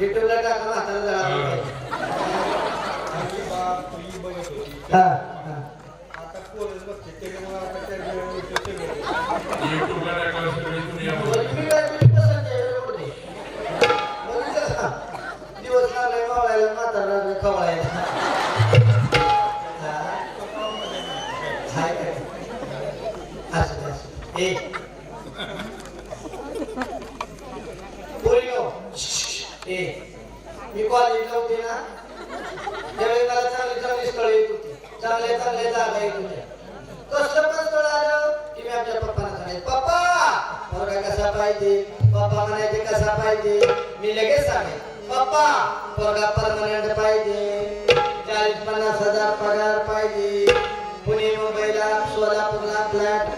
युट्यूबला टाका म्हातारा जरा हा. हा आता पोरच बघते त्याच्यामुळे आता त्या युट्यूबला सगळी दुनिया दिवस लागले मावळायला म्हातारा खवळायला हा. हाय काय? असं नाही, असं. ए. पोरीनो. ए. मी कॉलेजला होते ना त्यावेळी मला चांगली चांगली स्थळं येत होती चांगले चांगले जागा येत होत्या कसलं पण स्थळ आलं की मी आमच्या पप्पांना सांगायचे पप्पा पोरगा कसा पाहिजे. पप्पा म्हणायचे कसा पाहिजे? मी लगेच सांगेन पप्पा पगार परमनंट पाहिजे. चाळीस पन्नास हजार पगार पाहिजे. पुणे मुंबईला सोलापूरला फ्लॅट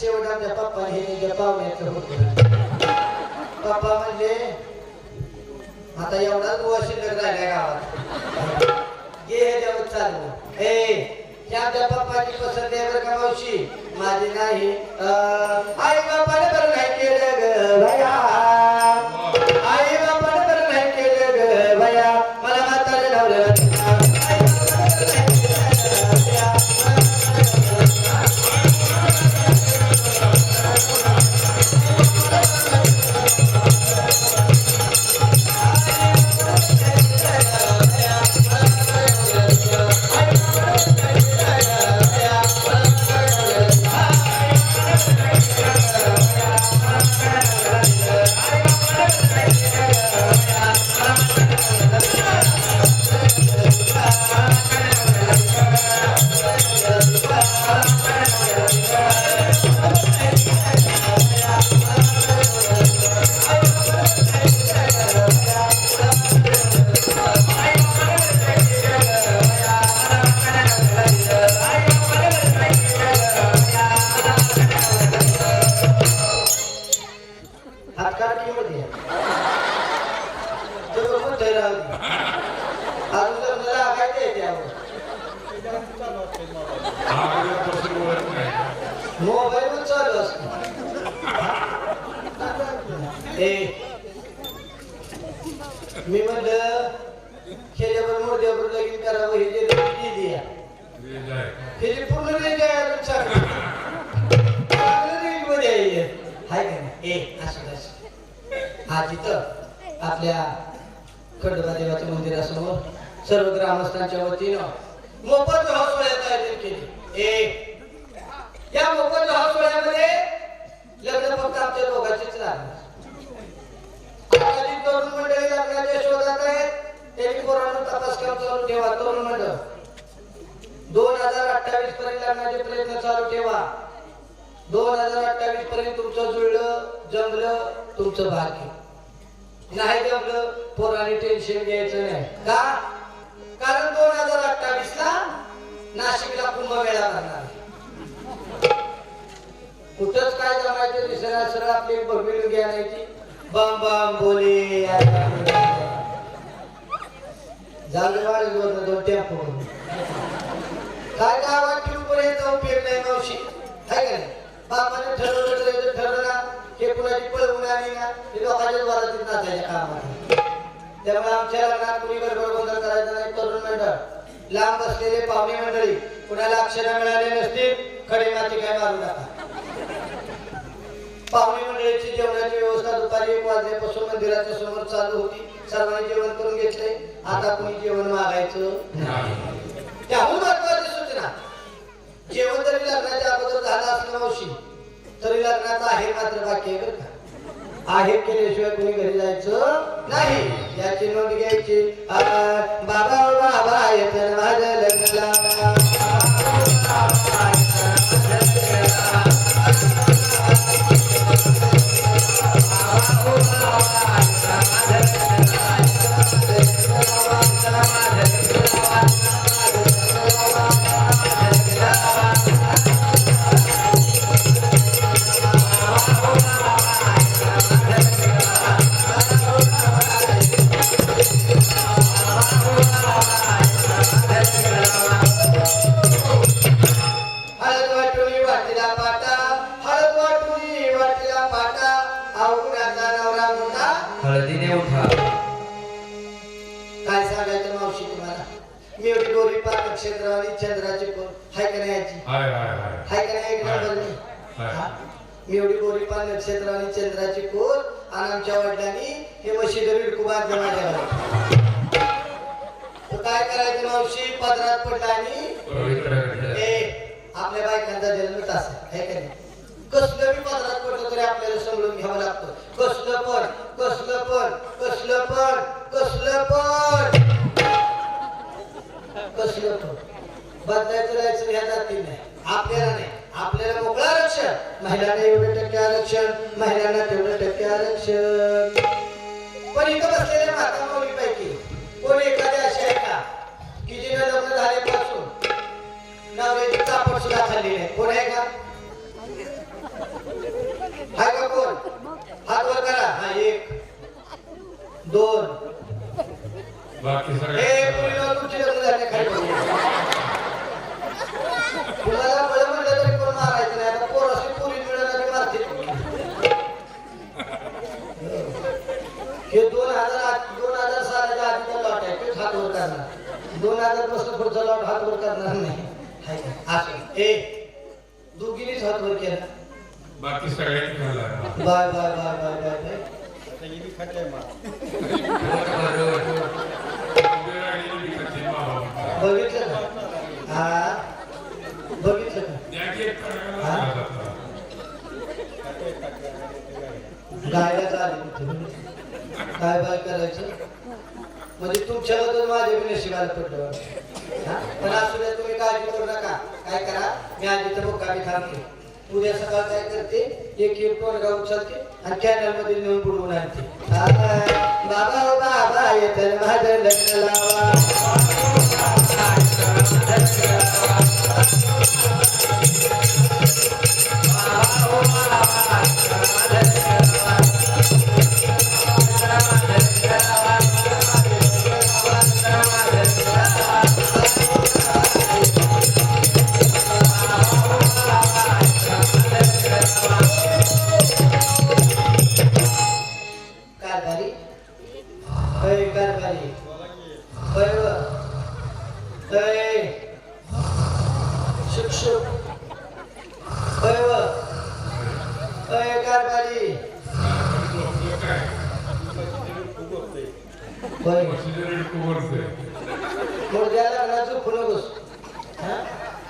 शेवट आमच्या पप्पा हे निघे पाहुण्याचं होतं. पप्पा म्हणजे आता एवढाच गोवा शिल्लक राहिल्या गावात. गे हे देव चालू. ए हे आमच्या पप्पाची पसंत आहे बरं का मावशी? माझी नाही आई बापाने बरं नाही केलं ग. भया मोबाईल चालू असतो ए मी म्हणलं खेड्यावर मोठ्यावर लगीन करावं हे जे गेली आहे हे. जे पूर्ण रेंज आहे रेंजमध्ये आहे हाय का नाही ए असं हा तिथं आपल्या खंडोबा देवाच्या मंदिरासमोर सर्व ग्रामस्थांच्या वतीनं मोफत हौसळ्याचं आयोजन केले. एक. या मोफत हौसळ्यामध्ये लग्न फक्त आमच्या दोघांचीच लागणार तरुण मंडळी लग्नाच्या शोधात आहेत. त्यांनी कोरोना तपास काम चालू ठेवा तरुण मंडळ. दोन हजार अठ्ठावीस पर्यंत लग्नाचे प्रयत्न चालू ठेवा. दोन हजार अठ्ठावीस पर्यंत तुमचं जुळलं जमलं तुमचं भाग्य. नाही जमलं पोरांनी टेन्शन घ्यायचं नाही. का? कारण दोन हजार अठ्ठावीस ला नाशिकला कुंभमेळा भरणार कुठंच काय जमायचं दिसणार सर आपली एक भगवी आणायची बम बम बोले झालं वाढीवर दोन टेम्पो. काय गावात ठेवून पर्यंत उपयोग नाही मावशी? काय का नाही? बापाने ठरवलं ठरवलं ठरवलं हे कुणाची पळवून आली ना हे लोकांच्या द्वारा तिथं नाचायच्या कामात. त्यामुळे आमच्या लग्नात कुणी बरोबर गोंधळ करायचं नाही तरुण मंडळ. लांब बसलेले पाहुणे मंडळी कुणाला अक्षर मिळाले नसतील खडे माती काय मारू नका. पाहुणे मंडळीची जेवणाची व्यवस्था दुपारी एक वाजल्यापासून मंदिराच्या समोर चालू होती. सर्वांनी जेवण करून घेतले. आता कुणी जेवण मागायचं त्याहून महत्वाची सूचना जेवण जरी लग्नाच्या अगोदर झालं असलं मावशी तरी लग्नाचा आहे मात्र बाकी आहे बरं का. आहे केल्याशिवाय कोणी घरी जायचं नाही. याची नोंद घ्यायची. बाबा बाबा येतं माझ्या लग्न चंद्राची कोण? हाय का नाही हाय हाय हाय. हाय का नाही मी. हा? मी एवढी गोरी पान नक्षत्र आणि चंद्राची कोर आणि आमच्या वडिलांनी हे मशीद बांधले माझ्या घरात. तर काय करायचं मावशी? पदरात पडला आणि आपल्या बायकांचा जन्म असेल आहे का नाही? कसलं बी पदरात पडलं तरी आपल्याला समजून घ्यावं लागतं. कसलं पण कसलं पण कसलं पण कसलं पण. कसलं पण. बदलायचं राहायचं ह्या जाती नाही. आपल्याला नाही. आपल्याला मोकळं आरक्षण. महिलांना एवढं टक्के आरक्षण महिलांना तेवढं टक्के आरक्षण. पण इथं बसलेल्या माता माऊलीपैकी कोणी खाते बघितलं हा बघितलं का चालू काय. गायला काय बाय करायचं म्हणजे तुमच्याबद्दल माझ्या बी नशिबाला पडलं पण असू द्या तुम्ही काळजी करू नका काय करा मी आधी तर मुक्कामी थांबते उद्या सकाळ काय करते एक एक टोनगा उचलते आणि कॅनलमध्ये नेऊन बुडवून आणते. बाबा बाबा येत माझं लग्न लावा.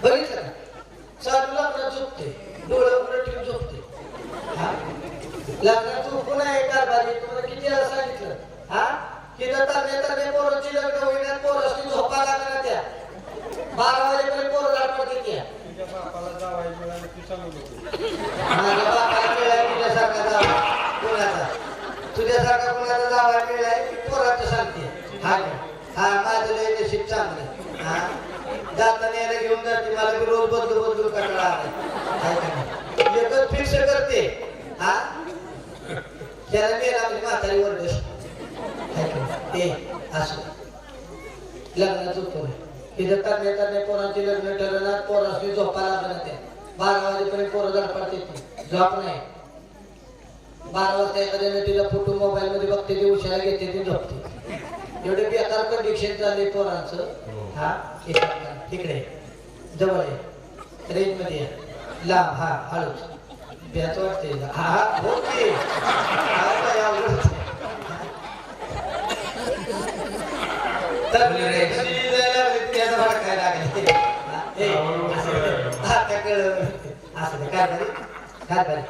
बघितलं का? चालू झोपते डोळं उघडं ठेवून झोपते. हा? लग्नात झोपू कारभारी तुम्हाला किती वेळा सांगितलं? हा? तिथं तरणे तरणे पोराची लग्न होईना पोराची झोपा लागणार त्या. बारा वाजेपर्यंत पोर लाटपत येते तुझ्या बापाला जावाई मिळालं सांगू माझ्या बापाला मिळाय तुझ्यासारखा जावा. कोणाचा? तुझ्यासारखा कोणाचा जावा पोराचं सांगते. हा? हा माझं लय नशीब चांगलं. हा? जाताना याला घेऊन जाते. मला बी रोज बदलू बदलू कटला एकच फिक्स करते. हा? त्याला मेला म्हणजे म्हातारी ओरडस हाय का असं. लग्नात होतो तिथं करणे करणे पोरांची लग्न ठरवणार पोरांची झोपा लागणार त्या. बारा वाजेपर्यंत पोरं गडपडत येते झोप नाही. बारा वाजता एखाद्या तिला फोटो मोबाईल मध्ये बघते ते उशाला घेते ते झोपते. एवढे बेकार कंडिशन झाले पोरांचं. हा. करा. तिकडे. जवळ आहे रेंजमध्ये. लांब हा हळूच भ्याच वाटते हा हा हो की. हा, काय लागली. हा, असं- हा, काय झाले काय झाले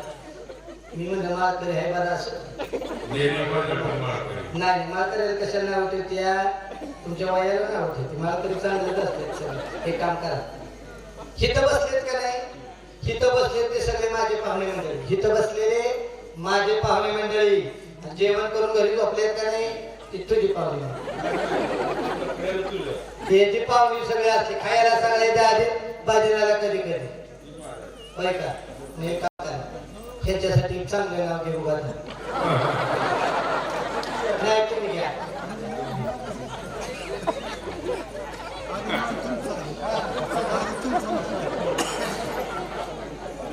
मी म्हणलं माळकरी आहे बरं असं नाही माळकरी कशाला नाव ठेवते या तुमच्या वयाला नाव ठेवते माळकरी चांगलंच असते सगळं हे काम करा हिथं बसलेत का नाही हिथं बसलेत ते सगळे माझे पाहुणे मंडळी हिथं बसलेले माझे पाहुणे मंडळी जेवण करून घरी झोपलेत का नाही ती तुझी पाहुणे. हे जी पाहुणी सगळे असते खायला सगळ्याच्या आधी बाजरीला कधी कधी होय का त्याच्यासाठी चांगलं नाव घेऊ का नाही तुम्ही घ्या.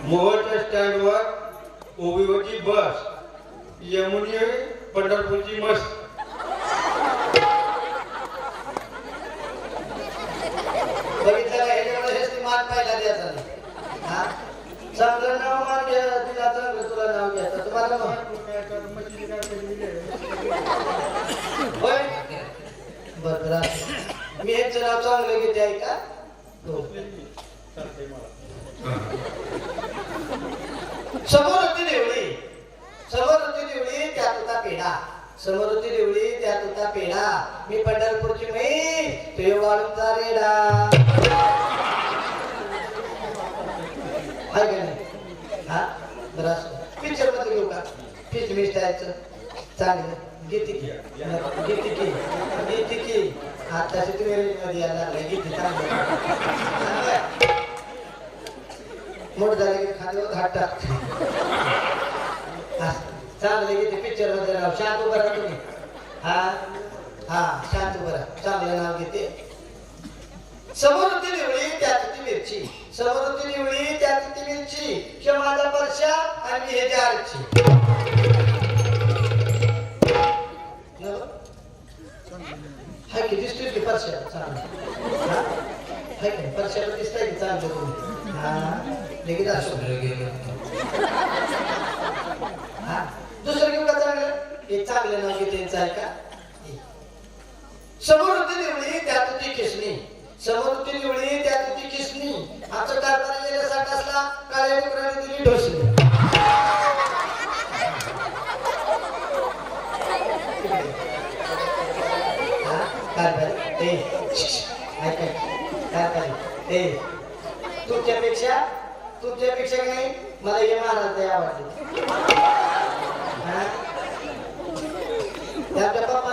मोहोळच्या स्टँडवर उभी होती बस. यमुनी पंढरपूरची मस्त बघितलं का ह्याच्यामुळे हेच ती मान पाहिला द्यायचा नाही हा चांगलं नाव मान घ्या तिला चांगलं तुला नाव घ्यायचं तुम्हाला होय? बरं मी ह्याचं नाव चांगलं घेते आहे का? हो. समोरती समोर होती देवळी. समोर होती देवळी त्यात होता पेढा. समोर होती देवळी त्यात होता पेढा. मी पंढरपूरची मी ते वाळूचा रेडा. हाय का नाही? हा? बरं पिक्चरमध्ये घेऊ का? फिच मिस्ट टायचं चांगलं. गीती की. गीती की. गीती की. तुम्ही मध्ये यायला गीती चांगलं. मोठ झाले की खाली घाट टाक. हा, चांगले ते पिक्चरमध्ये नाव शांत उभं राहा तुम्ही. हा? हा. शांत उभं राहा. चांगलं नाव घेते. समोर होती निवळी त्यात ती मिरची. समोर ती निवळी त्यात ती मिरची हे माझा परशा आणि हे जारची हाय की दिसतोय की परशा चांगला हा? हाय की परशाला दिसतंय की चांगलं तुम्ही? हा? लगेच असो हा? दुसरं घेऊ का चांगलं. हे चांगलं नाव घेते यांचं आहे का? हे. समोर होती निवडी त्यात होती किसणी समोर निवडी त्यात होती किसणी आमचं कारभार गेल्या साठ असला काळ्या डुकराने दिली ढोसली. तुमच्यापेक्षा तुमच्यापेक्षा नाही मला हे महाराज लय आवडले त्याच्या पप्पा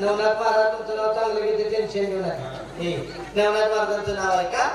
नवनाथ महाराज तुमचं नाव चांगलं घेते टेन्शन घेऊ नका हे नवनाथ महाराजांचं नाव आहे का?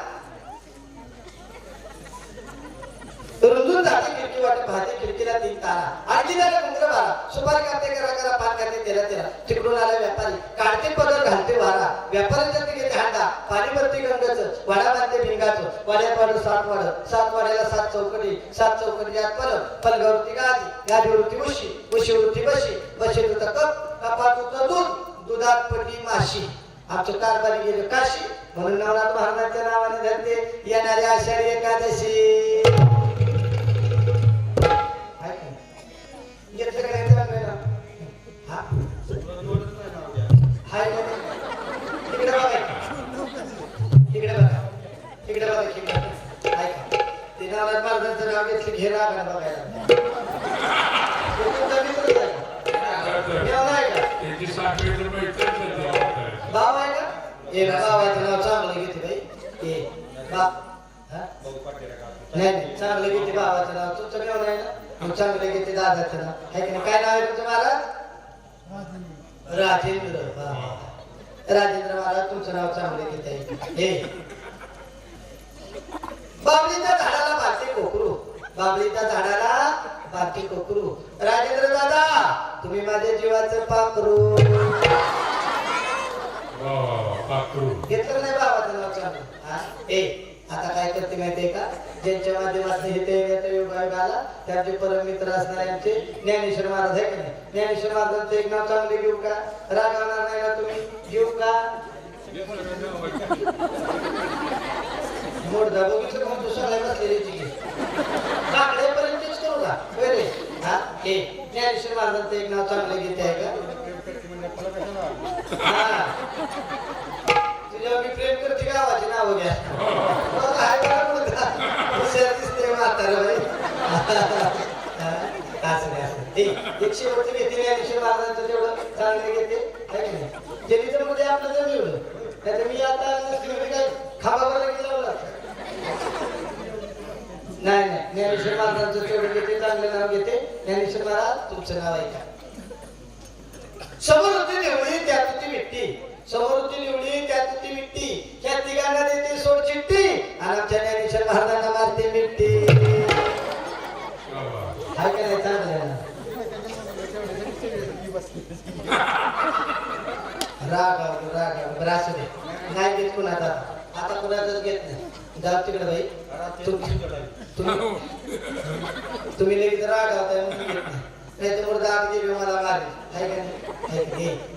रुंदून जाते खिडकी वाटे पाहते खिडकीला तीन तारा. आणखी झाला घुंगर बारा. सुपारी करते करा करा पान करते तेरा तेरा. तिकडून आला व्यापारी. काढते पदर घालते वारा. व्यापाऱ्याच्या तिकडे घेते हांडा. पाणी भरते गंगाचं. वाडा बांधते भिंगाचं. वाड्यात वाढ सात वाड. सात वाड्याला सात चौकडी सात चौकडी यात पलक. पलगावरती गादी. गादीवरती उशी. उशीवरती बशी. बशी तुझं कप. कपात होतं दूध. दुधात पडली माशी. आमचं कारभारी गेले काशी. म्हणून नवनाथ महाराजांच्या नावाने धरते येणारे आषाढी एकादशी. आहे का? घेतलं का नाही चांगलं ना? का ए भावाचं नाव चांगलं घेते बाई. ए बा हा? नाही नाही चांगलं घेते बाबाचं नाव. तुमचं मेव नाही ना? मग चांगलं घेते दादाचं नाव. आहे की नाही? काय नाव आहे तुमचं महाराज राजेंद्र वा वा. राजेंद्र महाराज तुमचं नाव चांगलं घेते हे. बाबळीच्या झाडाला बारते कोकरू. बाबळीच्या झाडाला बारते कोकरू. राजेंद्र दादा तुम्ही माझ्या जीवाचं पाकरू हो. पाकरू घेतलं नाही बाबाचं नाव चांगलं हा? ए आता काय करते माहितीये का? ज्यांच्या माध्यमातून हे ते योग आला त्यांचे परम मित्र असणारे ज्ञानेश्वर महाराज आहे का नाही? ज्ञानेश्वर महाराजांचं एक नाव चांगले घेऊ का? रागावणार नाही ना तुम्ही? घेऊ का? मोडदा बघितलं का दुसऱ्याला सगळ्या बसलेली काकड्यापर्यंतच करू का? बरे हा? ए ज्ञानेश्वर महाराजांचं एक नाव चांगलं घेते आहे का? हा. तुझ्यावर मी प्रेम करते गावाची नाव घ्या. बघ, हाय बघा मुलगा. हुशार दिसते हो म्हातारं बाई. असं नाही, असं एक शेवटचं घेते ज्ञानेश्वर महाराजांचं तेवढं चांगलं घेते. है तर मध्ये आपलं जर मिळवलं नाहीतर मी आता काय खाबावर लगेच लावलं नाही नाही. ज्ञानेश्वर महाराजांचं तेवढं घेते चांगलं नाव घेते. ज्ञानेश्वर महाराज तुमचं नाव आहे समोर होते निवडी त्यात होती मिट्टी. समोरची निवडी त्यात मिट्टी. त्या तिघांना देते सोड चिट्टी आणि आमच्या ज्ञानेश्वर महाराजांना मारते मिट्टी. काय का राग चांगलं आहे ना? रागावलं दे. नाही घेत कुणाचा. आता आता कुणाचाच घेत नाही. जाऊ तिकडे बाई. तुम्ही तुम्ही लगेच रागावताय म्हणून घेत नाही. नाही दाग मुर्दा मला मारेल. काय का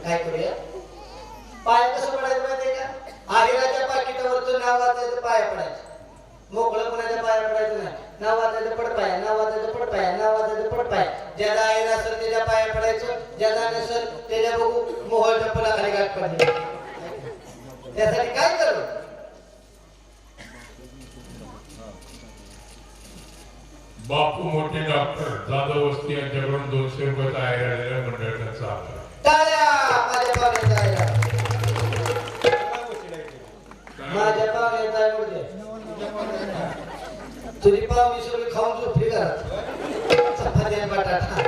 काय करूया? पाय कसं पडायचं माहितीये का? आहिराच्या पाकिटावरचं नाव वाचायचं पाया पडायचं. मोकळं कोणाच्या पाया पडायचं नाही? नाव वाचायचं पडपाया नाव वाचायचं पडपाया नाव वाचायचं पडपाया ज्याला आयर असेल त्याच्या पाया पडायचं. ज्याला नसेल त्याच्या बघू मोहळ गाठ पडली. त्यासाठी काय करू? बापू मोठे डॉक्टर जाधव वस्ती यांच्याकडून दोनशे रुपये तयार आलेल्या मंडळाचा माझ्या. तुझी खाऊन झोपली घरात बटाटा?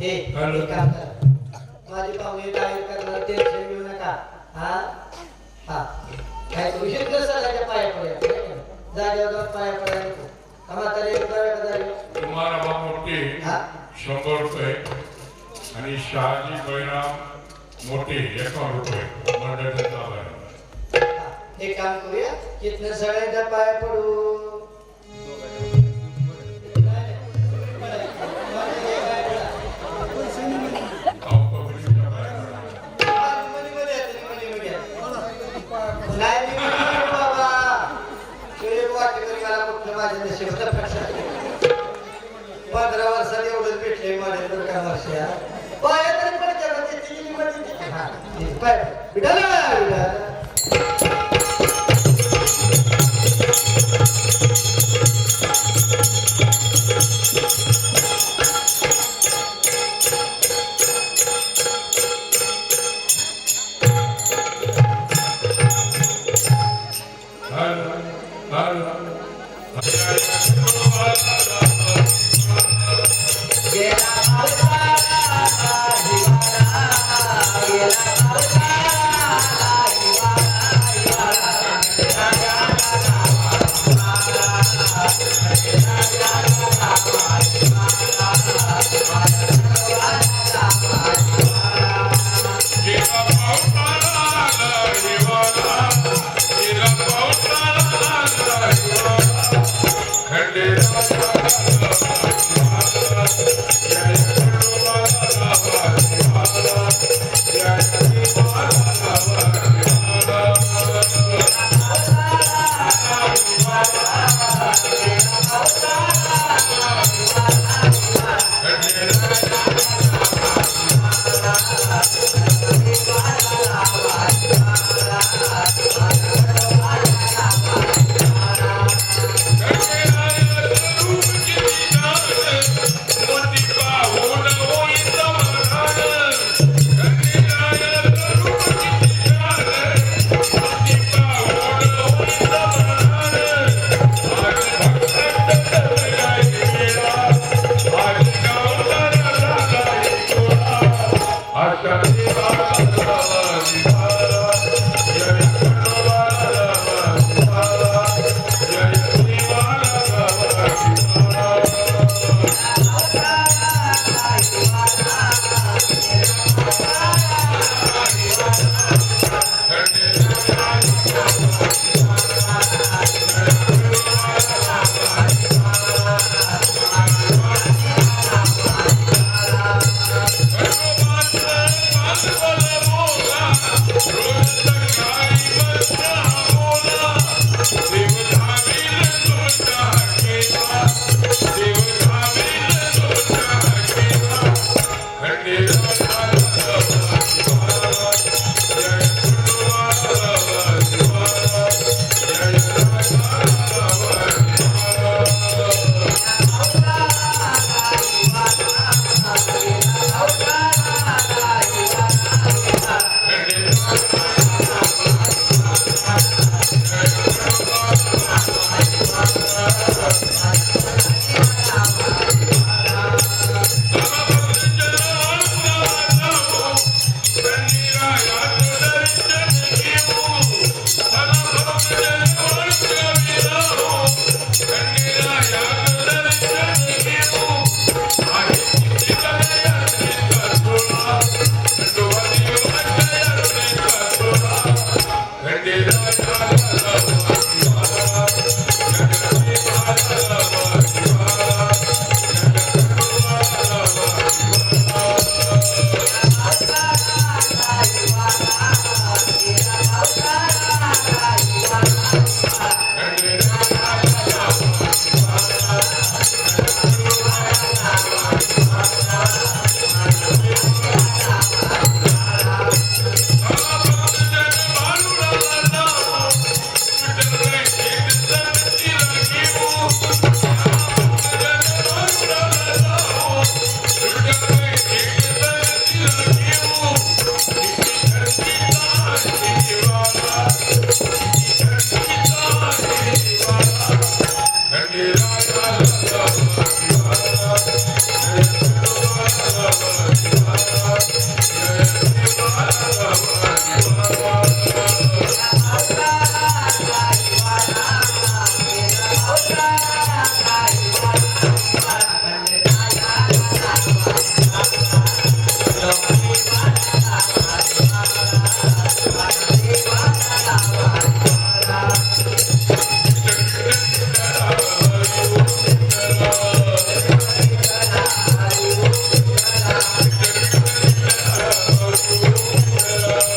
हे माझी पाहुणी डायल करणार टेन्शन घेऊ नका. हा? हा. काय पाया पडायला? जागेवर पडायला? तुम्हाला मोठे हा? शंभर रुपये आणि शहाजी बळीराम मोठे एकावन्न रुपये. हा, एक काम करूया इथनं सगळ्यांच्या पाया पडू. नाही बाबा माझ्या पंधरा वर्षात? एवढं भेटले माझ्या तर काय वर्ष पाया तरी पण ना, गेला